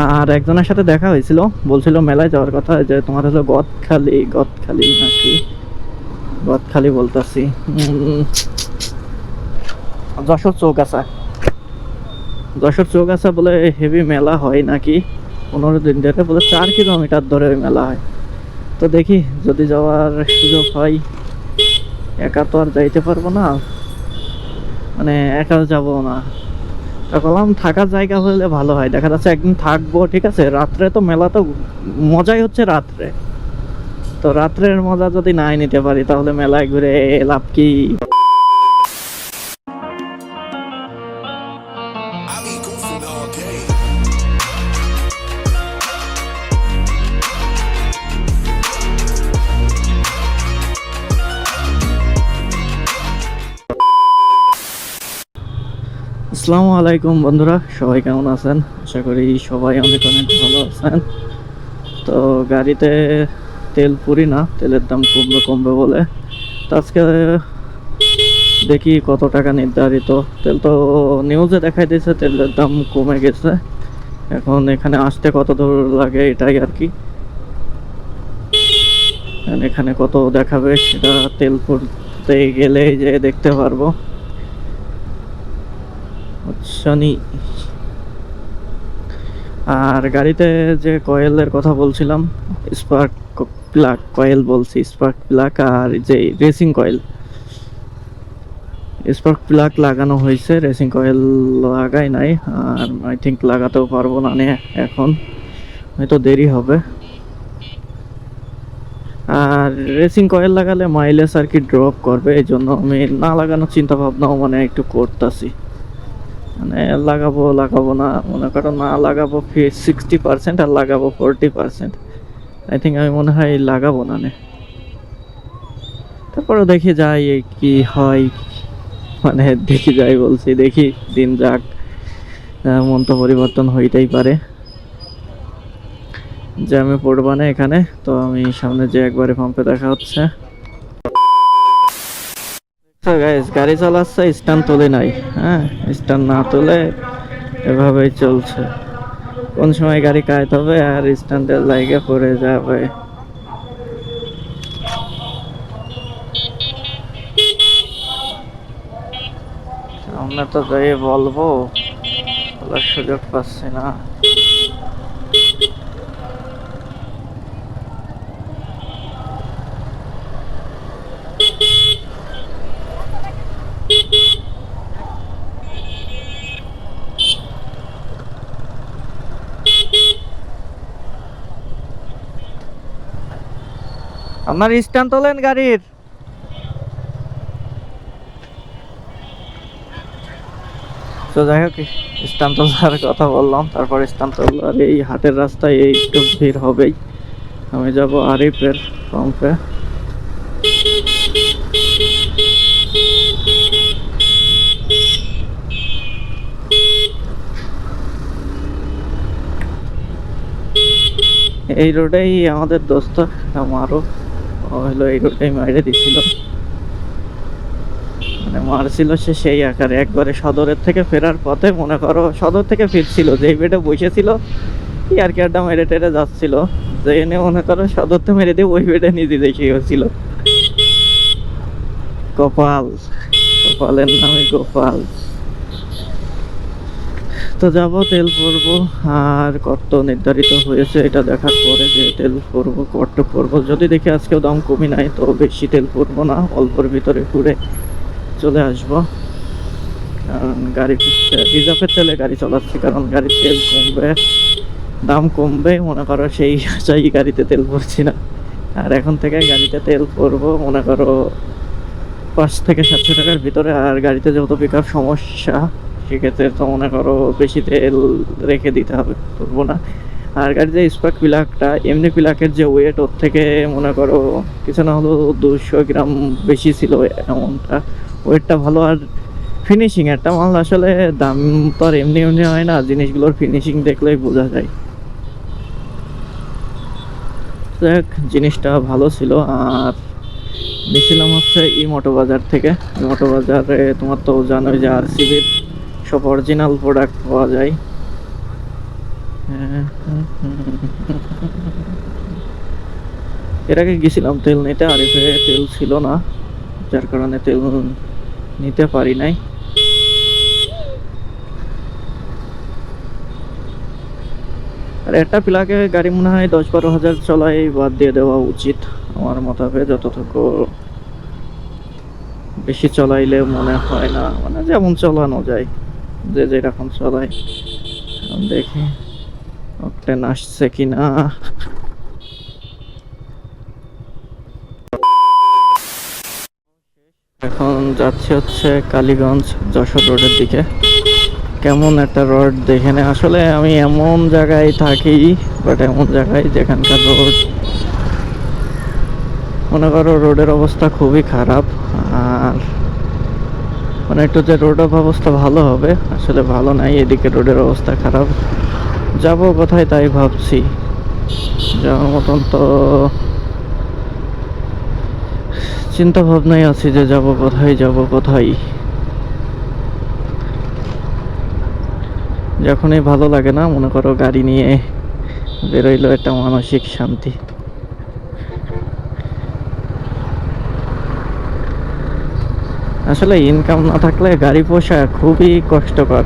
আর একজনের সাথে দেখা হয়েছিল, বলছিল মেলায় যাওয়ার কথা যে তোমার হলো গদখালি গদখালি নাকি? গদখালি বলতাছি। যশোর চৌকাছা যশোর চৌকাছা বলে হেভি মেলা হয় নাকি? পনেরো দিন ধরে বলে চার কিলোমিটার ধরে মেলা হয়। তো দেখি, যদি যাওয়ার সুযোগ হয়, একা তো আর যাইতে পারব না। মানে একা যাব না। বললাম, থাকার জায়গা হলে ভালো হয়। দেখা যাচ্ছে একদিন থাকব, ঠিক আছে? রাত্রে তো মেলা তো মজাই হচ্ছে রাত্রে। তো রাত্রের মজা যদি নাই নিতে পারি, তাহলে মেলায় ঘুরে লাভ কি? আসসালামু আলাইকুম বন্ধুরা, সবাই কেমন আছেন? আশা করি সবাই অনেক অনেক ভালো আছেন। তো গাড়িতে তেল পুরি না, তেলের দাম কমবে কমবে বলে। তো আজকে দেখি কত টাকা নির্ধারিত। তেল তো নিউজে দেখাই দিয়েছে, তেলের দাম কমে গেছে। এখন এখানে আসতে কত দূর লাগে এটাই আর কি। এখানে কত দেখাবে সেটা তেল পুরতে গেলে যে দেখতে পারব। শনি। আর গাড়িতে যে কয়েলের কথা বলছিলাম স্পার্ক প্লাগ কয়েল বলছি স্পার্ক প্লাগ আর যে রেসিং কয়েল। স্পার্ক প্লাগ লাগানো হয়েছে রেসিং কয়েল লাগাই নাই, আর আই থিঙ্ক লাগাতেও পারব না এখন, হয়তো দেরি হবে। আর রেসিং কয়েল লাগালে মাইলেজ আর কি ড্রপ করবে, এই জন্য আমি না লাগানোর চিন্তা ভাবনাও মানে একটু করতেছি। মানে লাগাবো লাগাবো না, মনে করো না লাগাবো সিক্সটি পার্সেন্ট আর লাগাবো ফোরটি পার্সেন্ট আই থিঙ্ক আমি মনে হয় লাগাবো না তারপরে দেখি যাই কি হয় মানে দেখি যাই বলছি, দেখি দিন যাক মন তো পরিবর্তন হইতেই পারে। যে আমি পড়বা না এখানে, তো আমি সামনে যে একবারে পাম্পে দেখা হচ্ছে। তো গাইস গাড়ি চালাচ্ছে, স্ট্যান্ড তোলে নাই হ্যাঁ? স্ট্যান্ড না তোলে এভাবেই চলছে। কোন সময় গাড়ি কায়ত হবে আর স্ট্যান্ডের লাইগে পড়ে যাবে। সামনে তো যাই বলব, বলার সুযোগ পাচ্ছি না। আপনার স্ট্যান্ড তোলেন গাড়ির। তো যাই হোক, স্ট্যান্ড কথা বললাম, তারপর স্ট্যান্ড তোলার এই হাটের রাস্তায় এই একটু ভিড় হবেই। আমি যাব আরিফের পাম্পে এই রোডেই আমাদের দোস্ত, আমারও। ও হলো এই রোডেই মাইরে দিছিল। মানে মারছিল সে সেই আকারে। একবারে সদরের থেকে ফেরার পথে মনে করো সদর থেকে ফিরছিল, যেই বেডে বসেছিল কি আর কি আড্ডা মেরে টেরে যাচ্ছিল। যে এনে মনে করো সদর থেকে মেরে দিয়ে ওই বেডে নিজে দেখে হয়েছিল কপাল কপালের নামে গোপাল। তো যাব, তেল ভরবো। আর কত নির্ধারিত হয়েছে এটা দেখার পরে যে তেল ভরবো, কত ভরবো। যদি দেখি আজকেও দাম কমই নাই, তো বেশি তেল ভরবো না, অল্পর ভিতরে ঘুরে চলে আসব। গাড়ি রিজার্ভের তেলে গাড়ি চালাচ্ছি, কারণ গাড়ির তেল কমবে, দাম কমবে, মনে করো সেই আশাই গাড়িতে তেল ভরছি না। আর এখন থেকে গাড়িতে তেল ভরবো, মনে করো পাঁচ থেকে সাতশো টাকার ভিতরে। আর গাড়িতে যেহেতু পিক সমস্যা সেক্ষেত্রে তো মনে করো বেশি তেল রেখে দিতে হবে, করব না। আর গাড়ির যে স্পার্ক পিলাকটা এমনি পিলাকের যে ওয়েট ওর থেকে মনে করো কিছু না হলেও দুশো গ্রাম বেশি ছিল এমনটা ওয়েটটা ভালো আর ফিনিশিং একটা মাল আসলে দাম তো আর এমনি এমনি হয় না, জিনিসগুলোর ফিনিশিং দেখলেই বোঝা যায়। দেখ জিনিসটা ভালো ছিল আর নিয়েছিলাম হচ্ছে ই মোটো বাজার থেকে। মোটো বাজারে তোমার তো জানোই যে আর সিবির সব অরিজিনাল প্রোডাক্ট পাওয়া যায়। এর আগে গেছিলাম তেল নিতে আরিফে তেল ছিল না, যার কারণে তেল নিতে পারি নাই। আর একটা প্লাগে গাড়ি মনে হয় দশ বারো হাজার চলাই বাদ দিয়ে দেওয়া উচিত। আমার মতাবে যতটুকু বেশি চলাইলে মনে হয় না মানে যেমন চলানো যায়। যে যেরকম এখন দেখি অকটেন আসছে কিনা। এখন যাচ্ছে হচ্ছে কালীগঞ্জ যশোর রোডের দিকে। কেমন একটা রোড দেখে নে আসলে আমি এমন জায়গায় থাকি বাট এমন জায়গায় যেখানকার রোড মনে করো রোডের অবস্থা খুবই খারাপ। আর মানে একটু যে রোডের অবস্থা ভালো হবে, আসলে ভালো নাই, এদিকে রোডের অবস্থা খারাপ। যাব কোথায় তাই ভাবছি। যাওয়ার মতন তো চিন্তা ভাবনায় আছি যে যাব কোথায় যাব কোথায়। যখনই ভালো লাগে না, মনে করো গাড়ি নিয়ে বেরোইলো একটা মানসিক শান্তি। আসলে ইনকাম না থাকলে গাড়ি পোষা খুবই কষ্টকর।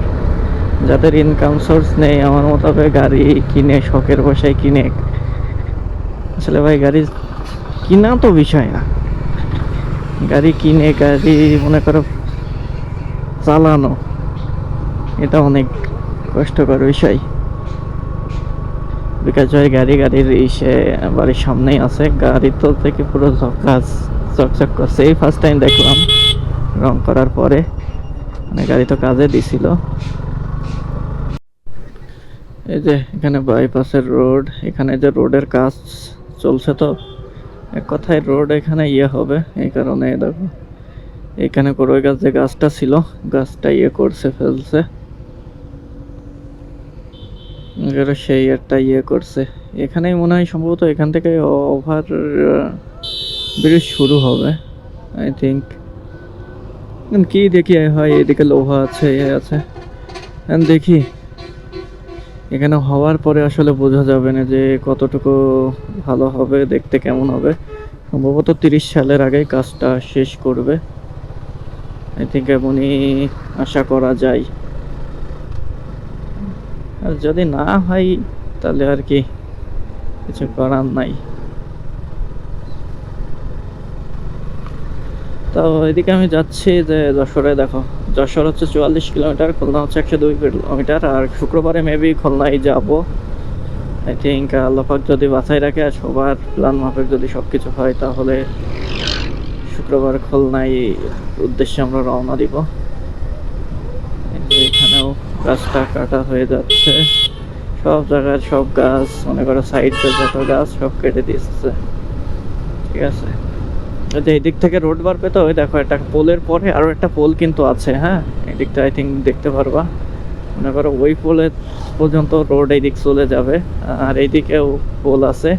যাদের ইনকাম সোর্স নেই, আমার মোতাবেক গাড়ি কিনে, শখের বসায় কিনে। আসলে ভাই গাড়ি কিনা তো বিষয় না। গাড়ি কিনে, গাড়ি মনে করো চালানো, এটা অনেক কষ্টকর বিষয়। বিকাশ ভাই গাড়ি গাড়ির ইসে বাড়ির সামনেই আছে। গাড়ি তো থেকে পুরো ঝকাস চকচক করছে। এই ফার্স্ট টাইম দেখলাম। রং করার পরে মানে গাড়ি তো কাজে দিছিল। এই যে এখানে বাইপাসের রোড এখানে যে রোডের কাজ চলছে তো, এক কথায় রোড এখানে ইয়ে হবে, এই কারণে দেখো, এখানে করই গাছ যে গাছটা ছিল, গাছটা ইয়ে করছে, ফেলছে। সেই একটা ইয়ে করছে। এখানেই মনে হয় সম্ভবত এখান থেকে ওভার ব্রিজ শুরু হবে আই থিঙ্ক কি দেখি হয়, এদিকে লোহা আছে, এ আছে। দেখি, এখানে হওয়ার পরে আসলে বোঝা যাবে না যে কতটুকু ভালো হবে, দেখতে কেমন হবে। সম্ভবত তিরিশ সালের আগে কাজটা শেষ করবে। আই থিঙ্ক এমনই আশা করা যায়। আর যদি না হয়, তাহলে আর কি, কিছু করার নাই। তো এদিকে আমি যাচ্ছি যে যশোরে, দেখো। যশোর হচ্ছে চুয়াল্লিশ কিলোমিটার, খুলনা হচ্ছে একশো দুই কিলোমিটার, আর শুক্রবারে মেবি খুলনায় যাব। আই থিঙ্ক আল্লাপাক যদি বাছাই রাখে আর সবার প্ল্যান মাফিক যদি সব কিছু হয়, তাহলে শুক্রবার খুলনায় উদ্দেশ্যে আমরা রওনা দিব। এখানেও গাছটা কাটা হয়ে যাচ্ছে। সব জায়গার সব গাছ, মনে করো সাইডে যত গাছ সব কেটে দিচ্ছে ঠিক আছে? যে এদিক থেকে রোড বাড়বে তো দেখো একটা পোলের পরে আরও একটা পোল কিন্তু আছে হ্যাঁ? এদিকটা আই থিঙ্ক দেখতে পারবা। মনে করো ওই পোলের পর্যন্ত রোড এইদিক চলে যাবে, আর এইদিকেও পোল আছে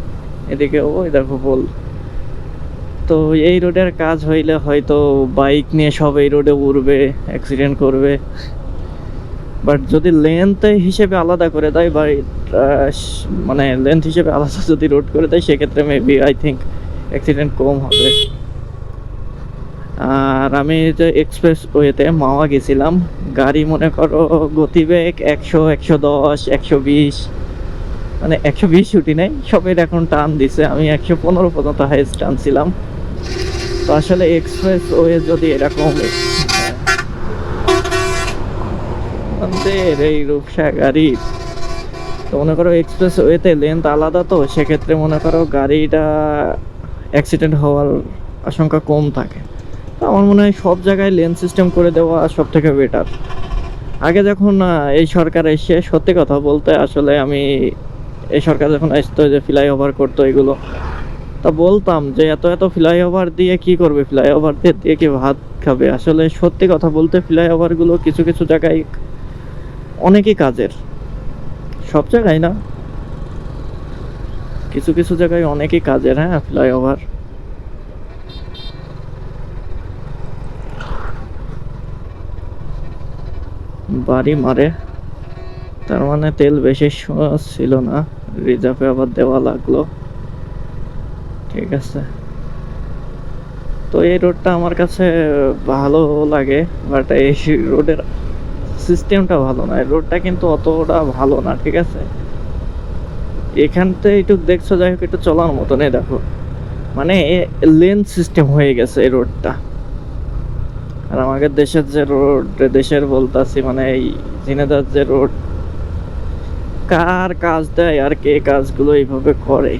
এদিকেও ওই দেখো পোল। তো এই রোডের কাজ হইলে হয়তো বাইক নিয়ে সব এই রোডে উড়বে অ্যাক্সিডেন্ট করবে। বাট যদি লেন্থ হিসেবে আলাদা করে দেয় বা মানে লেন্থ হিসেবে আলাদা যদি রোড করে দেয়, সেক্ষেত্রে মেবি আই থিঙ্ক অ্যাক্সিডেন্ট কম হবে। আর আমি যে এক্সপ্রেস ওয়েতে মাওয়া গেছিলাম, গাড়ি মনে করো গতিবেগ একশো একশো দশ, একশো বিশ মানে একশো বিশ উঠি নাই, সবের এখন টান দিছে, আমি একশো পনেরো পর্যন্ত হাইস্ট টানছিলাম তো আসলে এক্সপ্রেস ওয়ে যদি এরকম এই রূপসা গাড়ি। তো মনে করো এক্সপ্রেস ওয়েতে লেন্থ আলাদা তো, সেক্ষেত্রে মনে করো গাড়িটা অ্যাক্সিডেন্ট হওয়ার আশঙ্কা কম থাকে। আমার মনে হয় সব জায়গায় লেন সিস্টেম করে দেওয়া সব থেকে বেটার আগে যখন এই সরকার এসে, সত্যি কথা বলতে আসলে আমি এই সরকার যখন আসতো যে ফ্লাইওভার করতো এগুলো, তা বলতাম যে এত এত ফ্লাইওভার দিয়ে কি করবে? ফ্লাইওভার দিয়ে দিয়ে কি ভাত খাবে? আসলে সত্যি কথা বলতে ফ্লাইওভারগুলো কিছু কিছু জায়গায় অনেকই কাজের। সব জায়গায় না। কিছু কিছু জায়গায় অনেকই কাজের হ্যাঁ ফ্লাইওভার বাড়ি মারে। তার মানে তেল বেশি ছিল না। রিজার্ভে আবার দেওয়া লাগল। ঠিক আছে। তো এই রোডটা আমার কাছে ভালো লাগে বাট এই রোডের সিস্টেমটা ভালো না। রোডটা কিন্তু অতটা ভালো না, ঠিক আছে? এখানতে একটু দেখছ, যাই হোক, একটু চলার মতনই দেখো। মানে লেন সিস্টেম হয়ে গেছে এই রোডটা। আর আমাদের দেশের যে রোড দেশের বলতাছি মানে এই জিনেদার যে রোড কার কাজ দেয় আর কে কাজগুলো এইভাবে করে?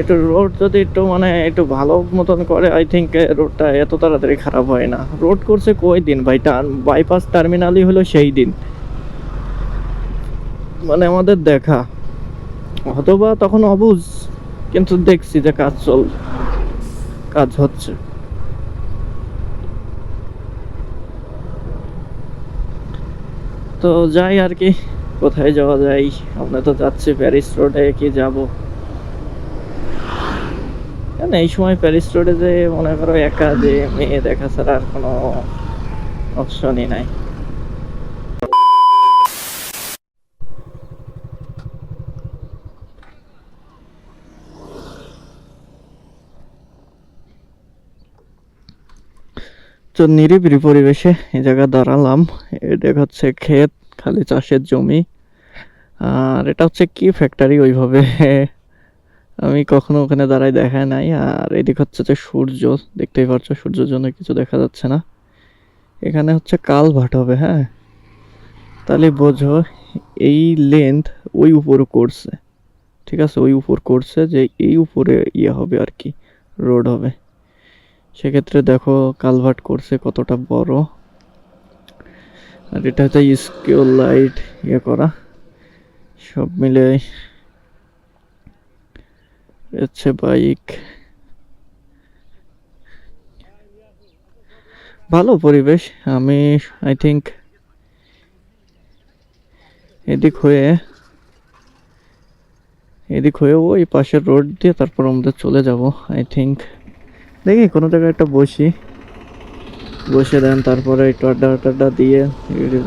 একটু রোড যদি একটু মানে একটু ভালো মতন করে আই থিঙ্ক রোডটা এত তাড়াতাড়ি খারাপ হয় না। রোড করছে কই দিন ভাই? টার্ন বাইপাস টার্মিনালই হলো সেই দিন। মানে আমাদের দেখা। অথবা তখন অবুঝ, কিন্তু দেখছি যে কাজ চল, কাজ হচ্ছে। তো যাই আর কি, কোথায় যাওয়া যায়? আমরা তো যাচ্ছি প্যারিস রোডে কি যাব? কেন এই সময় প্যারিস রোডে যে মনে করো একা যে মেয়ে দেখা ছাড়া আর কোনো অপশনই নাই। তো নিরিবিলি পরিবেশে এই জায়গায় দাঁড়ালাম। এটা হচ্ছে ক্ষেত, খালি চাষের জমি। আর এটা হচ্ছে কি ফ্যাক্টরি ওইভাবে? আমি কখনো ওখানে দাঁড়াই দেখা নাই। আর এদিক হচ্ছে যে সূর্য, দেখতেই পাচ্ছ সূর্যের জন্য কিছু দেখা যাচ্ছে না। এখানে হচ্ছে কালভার্ট হবে হ্যাঁ? তাহলে বোঝো, এই লেন্থ ওই উপর করছে। ঠিক আছে? ওই উপর করছে যে এই উপরে ইয়ে হবে আর কি রোড হবে। সেক্ষেত্রে দেখো কালভার্ট করছে কতটা বড়। আর এটা হচ্ছে স্কিউ লাইট ইয়ে করা। সব মিলে হচ্ছে বাইক। ভালো পরিবেশ। আমি আই থিঙ্ক এদিক হয়ে এদিক হয়ে ওই পাশের রোড দিয়ে তারপর আমাদের চলে যাব আই থিঙ্ক দেখি কোনো জায়গায় একটা বসি। বসে দেন তারপরে একটু আড্ডা টাড্ডা দিয়ে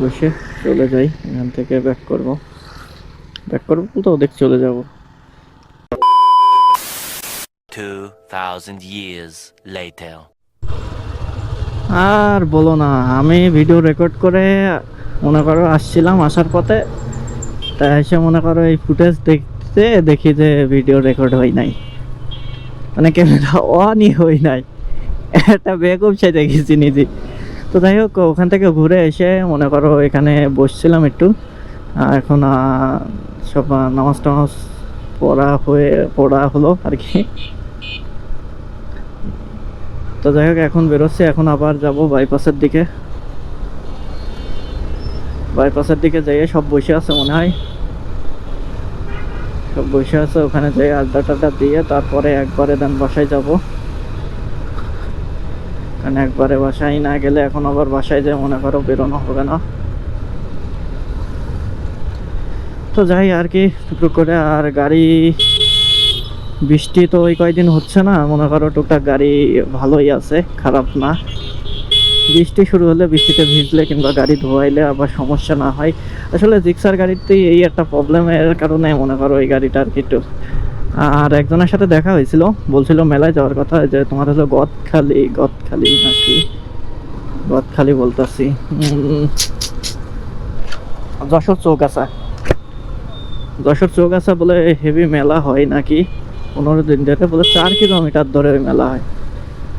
বসে চলে যাই। এখান থেকে ব্যাক করব। ব্যাক করব বলতে ওদিক চলে যাব। 2,000 years later. আর বলো না আমি ভিডিও রেকর্ড করে মনে করো আসছিলাম আসার পথে। তাই এসে মনে করো এই ফুটেজ দেখতে দেখি যে ভিডিও রেকর্ড হয় নাই। মানে ক্যামেরা অনই হই নাই। একটা বেকুব সে দেখেছি নিজে। তো যাই হোক, ওখান থেকে ঘুরে এসে মনে করো এখানে বসছিলাম একটু। এখন সব নামাজ টামাজ পড়া হয়ে, পড়া হলো আর কি। তো যাই হোক, এখন বেরোচ্ছি। এখন আবার যাব বাইপাসের দিকে। বাইপাসের দিকে যাইয়ে সব বসে আছে মনে হয়। সব বসে আছে ওখানে যাই আড্ডা টাড্ডা দিয়ে তারপরে একবারে দেন বাসায় যাব। কারণ একবারে বাসায় না গেলে এখন আবার বাসায় যে মনে করো বেরোনো হবে না। তো যাই আর কি টুকটুক করে আর গাড়ি, বৃষ্টি তো ওই কয়দিন হচ্ছে না, মনে করো টুকটাক গাড়ি ভালোই আছে, খারাপ না। বৃষ্টি শুরু হলে বৃষ্টিতে ভিজলে কিংবা গাড়ি ধোয়াইলে আবার সমস্যা না হয়। আসলে জিক্সার গাড়িতে এই একটা প্রবলেমের কারণে মনে করো এই গাড়িটা আর কি একটু, আর একজনের সাথে দেখা হয়েছিল, বলছিল মেলায় যাওয়ার কথা যে তোমার হলো গদখালি গদখালি নাকি? গদখালি বলতাছি। যশোর চৌকাছা যশোর চৌকাছা বলে হেভি মেলা হয় নাকি? পনেরো দিন ধরে বলে চার কিলোমিটার ধরে মেলা হয়।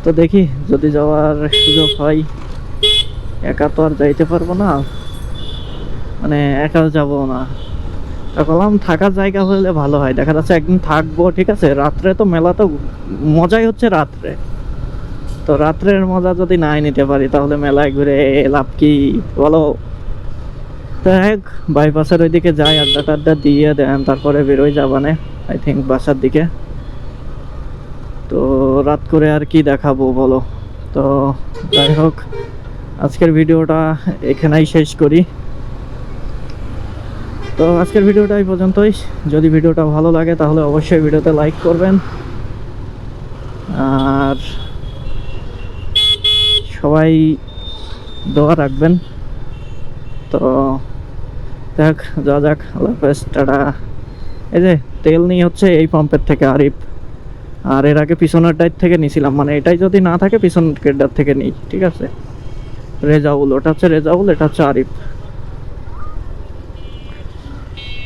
তো দেখি, যদি যাওয়ার সুযোগ হয়, একা তো আর যাইতে পারব না। মানে একা যাব না। তা বললাম, থাকার জায়গা হলে ভালো হয়। দেখা যাচ্ছে একদিন থাকব, ঠিক আছে? রাত্রে তো মেলা তো মজাই হচ্ছে রাত্রে। তো রাত্রের মজা যদি নাই নিতে পারি, তাহলে মেলায় ঘুরে লাভ কি বলো? দেখ বাইপাসের ওইদিকে যাই, আড্ডা টাড্ডা দিয়ে দেন, তারপরে বেরোয় যাবানে আই থিঙ্ক বাসার দিকে। তো রাত করে আর কি দেখাবো বলো? তো যাই হোক, আজকের ভিডিওটা এখানেই শেষ করি। তো আজকের ভিডিওটা এই পর্যন্তই। যদি ভিডিওটা ভালো লাগে তাহলে অবশ্যই ভিডিওতে লাইক করবেন। আর সবাই দোয়া রাখবেন। তো দেখ, যা যাক, আল্লাহ টাটা। এই যে, তেল নিয়ে হচ্ছে এই পাম্পের থেকে আরিফ। আর এর আগে পিছনের ডাইট থেকে নিছিলাম। মানে এটাই যদি না থাকে পিছনের ডাইট থেকে নিই। ঠিক আছে? রেজাউল ওটা হচ্ছে রেজাউল এটা হচ্ছে আরিফ